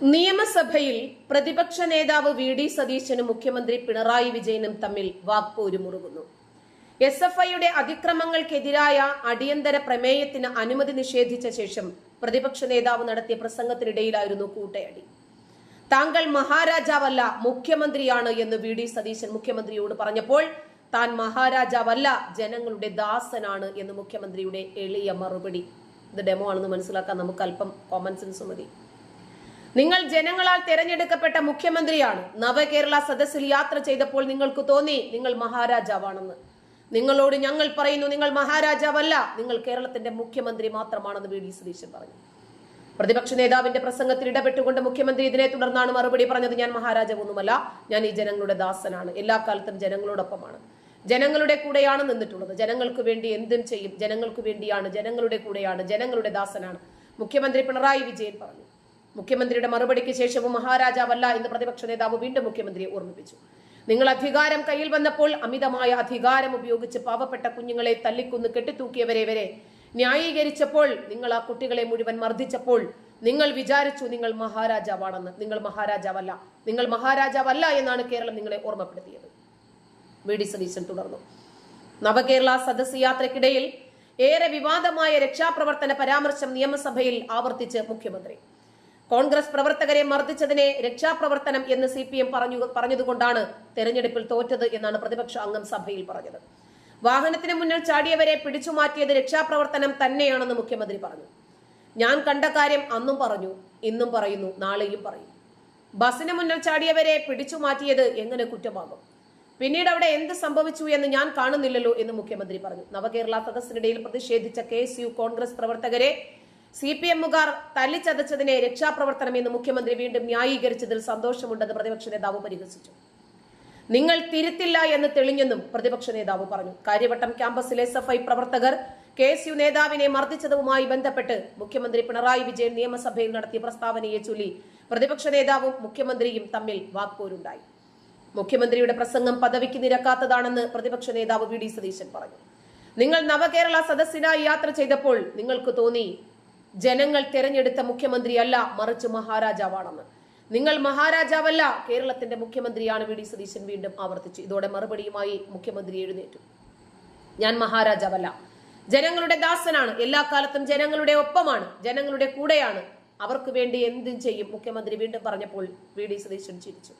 നിയമസഭയിൽ പ്രതിപക്ഷ നേതാവ് വി ഡി സതീശനും മുഖ്യമന്ത്രി പിണറായി വിജയനും തമ്മിൽ വാക്പോര് മുറുകുന്നു എസ് എഫ് ഐയുടെ അതിക്രമങ്ങൾക്കെതിരായ അടിയന്തര പ്രമേയത്തിന് അനുമതി നിഷേധിച്ച ശേഷം പ്രതിപക്ഷ നേതാവ് നടത്തിയ പ്രസംഗത്തിനിടയിലായിരുന്നു കൂട്ടയടി. താങ്കൾ മഹാരാജാവല്ല മുഖ്യമന്ത്രിയാണ് എന്ന് വി ഡി സതീശൻ മുഖ്യമന്ത്രിയോട് പറഞ്ഞപ്പോൾ താൻ മഹാരാജാവല്ല ജനങ്ങളുടെ ദാസനാണ് എന്ന് മുഖ്യമന്ത്രിയുടെ എളിയ മറുപടി. ഇത് ഡെമോ ആണെന്ന് മനസ്സിലാക്കാൻ നമുക്ക് അല്പം കോമൺ സെൻസ് മതി. നിങ്ങൾ ജനങ്ങളാൽ തെരഞ്ഞെടുക്കപ്പെട്ട മുഖ്യമന്ത്രിയാണ്. നവകേരള സദസ്സിൽ യാത്ര ചെയ്തപ്പോൾ നിങ്ങൾക്ക് തോന്നി നിങ്ങൾ മഹാരാജാവാണെന്ന്. നിങ്ങളോട് ഞങ്ങൾ പറയുന്നു നിങ്ങൾ മഹാരാജാവല്ല നിങ്ങൾ കേരളത്തിന്റെ മുഖ്യമന്ത്രി മാത്രമാണെന്ന് വി ഡി സതീശൻ പറഞ്ഞു. പ്രതിപക്ഷ നേതാവിന്റെ പ്രസംഗത്തിൽ ഇടപെട്ടുകൊണ്ട് മുഖ്യമന്ത്രി ഇതിനെ തുടർന്നാണ് മറുപടി പറഞ്ഞത് ഞാൻ മഹാരാജാവൊന്നുമല്ല ഞാൻ ഈ ജനങ്ങളുടെ ദാസനാണ് എല്ലാ കാലത്തും ജനങ്ങളോടൊപ്പമാണ്. ജനങ്ങളുടെ കൂടെയാണ് നിന്നിട്ടുള്ളത് ജനങ്ങൾക്ക് വേണ്ടി എന്തും ചെയ്യും ജനങ്ങൾക്ക് വേണ്ടിയാണ് ജനങ്ങളുടെ കൂടെയാണ് ജനങ്ങളുടെ ദാസനാണ്. മുഖ്യമന്ത്രി പിണറായി വിജയൻ പറഞ്ഞു. മുഖ്യമന്ത്രിയുടെ മറുപടിക്ക് ശേഷവും മഹാരാജാവല്ല എന്ന് പ്രതിപക്ഷ നേതാവ് വീണ്ടും മുഖ്യമന്ത്രിയെ ഓർമ്മിപ്പിച്ചു. നിങ്ങൾ അധികാരം കയ്യിൽ വന്നപ്പോൾ അമിതമായ അധികാരം ഉപയോഗിച്ച് പാവപ്പെട്ട കുഞ്ഞുങ്ങളെ തല്ലിക്കൊന്ന് കെട്ടിത്തൂക്കിയവരെ വരെ ന്യായീകരിച്ചപ്പോൾ നിങ്ങൾ ആ കുട്ടികളെ മുഴുവൻ മർദ്ദിച്ചപ്പോൾ നിങ്ങൾ വിചാരിച്ചു നിങ്ങൾ മഹാരാജാവാണെന്ന്. നിങ്ങൾ മഹാരാജാവല്ല. നിങ്ങൾ മഹാരാജാവല്ല എന്നാണ് കേരളം നിങ്ങളെ ഓർമ്മപ്പെടുത്തിയത്. വി ഡി സതീശൻ തുടർന്നു. നവകേരള സദസ് യാത്രക്കിടയിൽ ഏറെ വിവാദമായ രക്ഷാപ്രവർത്തന പരാമർശം നിയമസഭയിൽ ആവർത്തിച്ച് മുഖ്യമന്ത്രി. കോൺഗ്രസ് പ്രവർത്തകരെ മർദ്ദിച്ചതിനെ രക്ഷാപ്രവർത്തനം എന്ന് സി പി എം പറഞ്ഞു പറഞ്ഞതുകൊണ്ടാണ് തെരഞ്ഞെടുപ്പിൽ തോറ്റത് എന്നാണ് പ്രതിപക്ഷ അംഗം സഭയിൽ പറഞ്ഞത്. വാഹനത്തിന് മുന്നിൽ ചാടിയവരെ പിടിച്ചു മാറ്റിയത് രക്ഷാപ്രവർത്തനം തന്നെയാണെന്ന് മുഖ്യമന്ത്രി പറഞ്ഞു. ഞാൻ കണ്ട കാര്യം അന്നും പറഞ്ഞു ഇന്നും പറയുന്നു നാളെയും പറയും. ബസിന് മുന്നിൽ ചാടിയവരെ പിടിച്ചു മാറ്റിയത് എങ്ങനെ കുറ്റമാകും? പിന്നീട് അവിടെ എന്ത് സംഭവിച്ചു എന്ന് ഞാൻ കാണുന്നില്ലല്ലോ എന്ന് മുഖ്യമന്ത്രി പറഞ്ഞു. നവകേരള സദസ്സിനിടയിൽ പ്രതിഷേധിച്ച കെ കോൺഗ്രസ് പ്രവർത്തകരെ സി പി എമ്മുകാർ തല്ലിച്ചതച്ചതിനെ രക്ഷാപ്രവർത്തനം എന്ന് മുഖ്യമന്ത്രി വീണ്ടും ന്യായീകരിച്ചതിൽ സന്തോഷമുണ്ടെന്ന് പ്രതിപക്ഷ നേതാവ് പരിഹസിച്ചു. നിങ്ങൾ തിരുത്തില്ല എന്ന് തെളിഞ്ഞെന്നും പ്രതിപക്ഷ നേതാവ് പറഞ്ഞു. കാര്യവട്ടം ക്യാമ്പസിൽ എസ് എഫ് ഐ പ്രവർത്തകർ കെ എസ് യു നേതാവിനെ മർദ്ദിച്ചതുമായി ബന്ധപ്പെട്ട് മുഖ്യമന്ത്രി പിണറായി വിജയൻ നിയമസഭയിൽ നടത്തിയ പ്രസ്താവനയെ ചൊല്ലി പ്രതിപക്ഷ നേതാവും മുഖ്യമന്ത്രിയും തമ്മിൽ വാക്പോരുണ്ടായി. മുഖ്യമന്ത്രിയുടെ പ്രസംഗം പദവിക്ക് നിരക്കാത്തതാണെന്ന് പ്രതിപക്ഷ നേതാവ് വി ഡി സതീശൻ പറഞ്ഞു. നിങ്ങൾ നവകേരള സദസ്സിനായി യാത്ര ചെയ്തപ്പോൾ നിങ്ങൾക്ക് തോന്നി ജനങ്ങൾ തെരഞ്ഞെടുത്ത മുഖ്യമന്ത്രിയല്ല മറിച്ച് മഹാരാജാവാണെന്ന്. നിങ്ങൾ മഹാരാജാവല്ല കേരളത്തിന്റെ മുഖ്യമന്ത്രിയാണ് വി ഡി സതീശൻ വീണ്ടും ആവർത്തിച്ചു. ഇതോടെ മറുപടിയുമായി മുഖ്യമന്ത്രി എഴുന്നേറ്റു. ഞാൻ മഹാരാജാവല്ല. ജനങ്ങളുടെ ദാസനാണ്. എല്ലാ കാലത്തും ജനങ്ങളുടെ ഒപ്പമാണ്. ജനങ്ങളുടെ കൂടെയാണ്. അവർക്ക് വേണ്ടി എന്തും ചെയ്യും. മുഖ്യമന്ത്രി വീണ്ടും പറഞ്ഞപ്പോൾ വി ഡി സതീശൻ ചിരിച്ചു.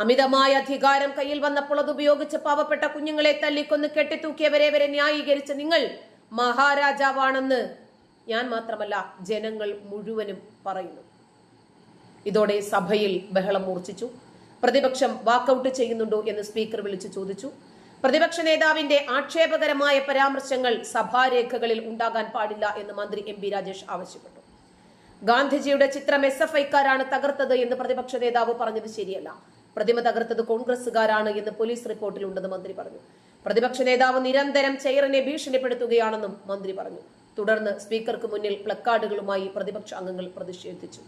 അമിതമായ അധികാരം കയ്യിൽ വന്നപ്പോൾ അത് ഉപയോഗിച്ച് പാവപ്പെട്ട കുഞ്ഞുങ്ങളെ തല്ലിക്കൊന്ന് കെട്ടിത്തൂക്കിയവരെ വരെ ന്യായീകരിച്ച നിങ്ങൾ മഹാരാജാവാണെന്ന് ഞാൻ മാത്രമല്ല ജനങ്ങൾ മുഴുവനും പറയുന്നു. ഇതോടെ സഭയിൽ ബഹളം മൂർച്ഛിച്ചു. പ്രതിപക്ഷം വാക്കൌട്ട് ചെയ്യുന്നുണ്ടോ എന്ന് സ്പീക്കർ വിളിച്ചു ചോദിച്ചു. പ്രതിപക്ഷ നേതാവിന്റെ ആക്ഷേപകരമായ പരാമർശങ്ങൾ സഭാരേഖകളിൽ ഉണ്ടാകാൻ പാടില്ല എന്ന് മന്ത്രി എം പി രാജേഷ് ആവശ്യപ്പെട്ടു. ഗാന്ധിജിയുടെ ചിത്രം എസ് എഫ് ഐക്കാരാണ് തകർത്തത് എന്ന് പ്രതിപക്ഷ നേതാവ് പറഞ്ഞത് ശരിയല്ല. പ്രതിമ തകർത്തത് കോൺഗ്രസുകാരാണ് എന്ന് പോലീസ് റിപ്പോർട്ടിലുണ്ടെന്ന് മന്ത്രി പറഞ്ഞു. പ്രതിപക്ഷ നേതാവ് നിരന്തരം ചെയറിനെ ഭീഷണിപ്പെടുത്തുകയാണെന്നും മന്ത്രി പറഞ്ഞു. തുടർന്ന് സ്പീക്കർക്ക് മുന്നിൽ പ്ലക്കാർഡുകളുമായി പ്രതിപക്ഷ അംഗങ്ങൾ പ്രതിഷേധിച്ചു